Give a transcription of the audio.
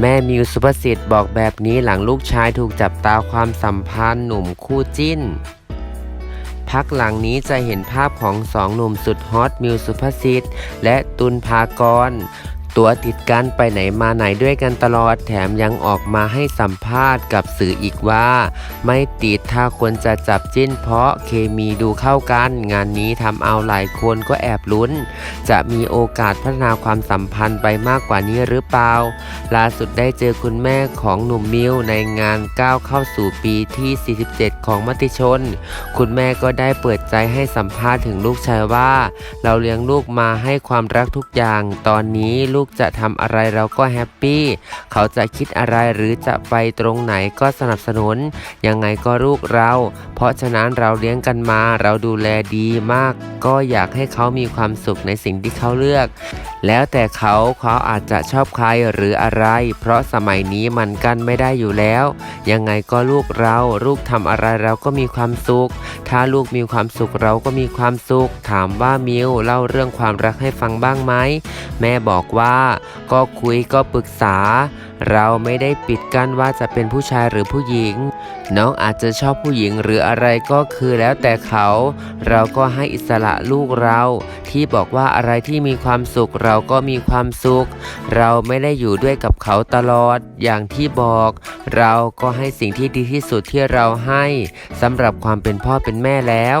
แม่มิวสุภสิทธิ์บอกแบบนี้หลังลูกชายถูกจับตาความสัมพันธ์หนุ่มคู่จิ้น พักหลังนี้จะเห็นภาพของสองหนุ่มสุดฮอตมิวสุภสิทธิ์และตุลภากร ตัวติดกันไปไหนมาไหนด้วยกันตลอดแถมยังออกมาให้สัมภาษณ์กับสื่ออีกว่า ไม่ติดถ้าควรจะจับจิ้นเพราะเคมีดูเข้ากัน งานนี้ทำเอาหลายคนก็แอบลุ้น จะมีโอกาสพัฒนาความสัมพันธ์ไปมากกว่านี้หรือเปล่า ล่าสุดได้เจอคุณแม่ของหนุ่มมิวในงานก้าวเข้าสู่ปีที่ 47 ของมติชน คุณแม่ก็ได้เปิดใจให้สัมภาษณ์ถึงลูกชายว่า เราเลี้ยงลูกมาให้ความรักทุกอย่างตอนนี้ลูกูกจะทำอะไรเราก็แฮปปี้เขาจะคิดอะไรหรือจะไปตรงไหนก็สนับสนุน ยังไงก็ลูกเรา เพราะฉะนั้นเราเลี้ยงกันมาเราดูแลดีมาก ก็อยากให้เขามีความสุขในสิ่งที่เขาเลือก แล้วแต่เขาเขาอาจจะชอบใครหรืออะไร เพราะสมัยนี้มันกันไม่ได้อยู่แล้ว ยังไงก็ลูกเรา ลูกทำอะไรเราก็มีความสุข ถ้าลูกมีความสุขเราก็มีความสุข ถามว่ามิวเล่าเรื่องความรักให้ฟังบ้างไหมแม่บอกว่าา ก็คุยก็ปรึกษา เราไม่ได้ปิดกั้นว่าจะเป็นผู้ชายหรือผู้หญิง น้องอาจจะชอบผู้หญิงหรืออะไรก็คือแล้วแต่เขา เราก็ให้อิสระลูกเรา ที่บอกว่าอะไรที่มีความสุขเราก็มีความสุข เราไม่ได้อยู่ด้วยกับเขาตลอดอย่างที่บอก เราก็ให้สิ่งที่ดีที่สุดที่เราให้สำหรับความเป็นพ่อเป็นแม่แล้ว